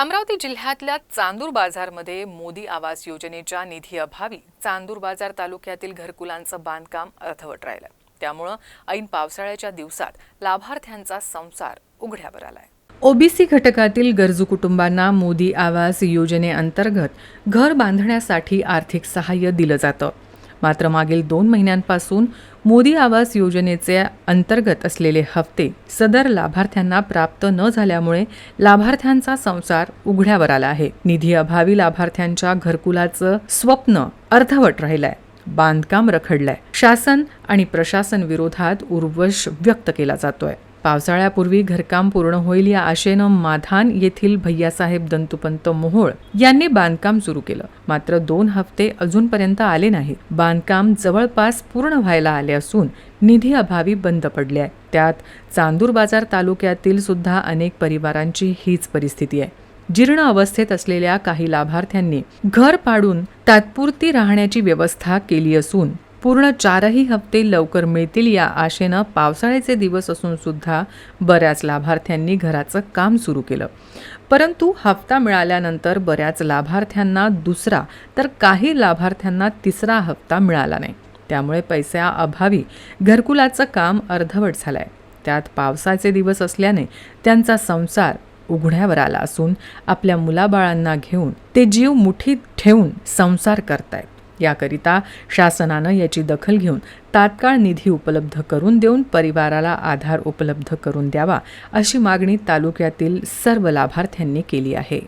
अमरावती जिल्ह्यातल्या चांदूर बाजारमध्ये मोदी आवास योजनेच्या निधी अभावी चांदूर बाजार तालुक्यातील घरकुलांचं बांधकाम अर्थवट राहिलं. त्यामुळं ऐन पावसाळ्याच्या दिवसात लाभार्थ्यांचा संसार उघड्यावर आलाय. ओबीसी घटकातील गरजू कुटुंबांना मोदी आवास योजनेअंतर्गत घर बांधण्यासाठी आर्थिक सहाय्य दिलं जातं. मात्र मागील दोन महिन्यांपासून मोदी आवास योजनेचे अंतर्गत असलेले हप्ते सदर लाभार्थ्यांना प्राप्त न झाल्यामुळे लाभार्थ्यांचा संसार उघड्यावर आला आहे. निधी अभावी लाभार्थ्यांच्या घरकुलाचं स्वप्न अर्धवट राहिलंय. बांधकाम रखडलंय. शासन आणि प्रशासन विरोधात उर्वश व्यक्त केला जातोय. पावसाळ्यापूर्वी घरकाम पूर्ण होईल या आशेनं माधान येथील भैयासाहेब दंतुपंत मोहोळ यांनी बांधकाम सुरू केलं. मात्र दोन हफ्ते अजूनपर्यंत आले नाही बांधकाम जवळपास पूर्ण व्हायला आले असून निधी अभावी बंद पडले आहे त्यात चांदूर बाजार तालुक्यातील सुद्धा अनेक परिवारांची हीच परिस्थिती आहे. जीर्ण अवस्थेत असलेल्या काही लाभार्थ्यांनी घर पाडून तात्पुरती राहण्याची व्यवस्था केली असून पूर्ण चारही हप्ते लवकर मिळतील या आशेनं पावसाळ्याचे दिवस असून सुद्धा बऱ्याच लाभार्थ्यांनी घराचं काम सुरू केलं. परंतु हप्ता मिळाल्यानंतर बऱ्याच लाभार्थ्यांना दुसरा तर काही लाभार्थ्यांना तिसरा हप्ता मिळाला नाही. त्यामुळे पैसा अभावी घरकुलाचं काम अर्धवट झालं आहे त्यात पावसाचे दिवस असल्याने त्यांचा संसार उघड्यावर आला असून आपल्या मुलाबाळांना घेऊन ते जीव मुठीत ठेवून संसार करतायत. याकरिता शासनानं याची दखल घेऊन तात्काळ निधी उपलब्ध करून देऊन परिवाराला आधार उपलब्ध करून द्यावा अशी मागणी तालुक्यातील सर्व लाभार्थ्यांनी केली आहे.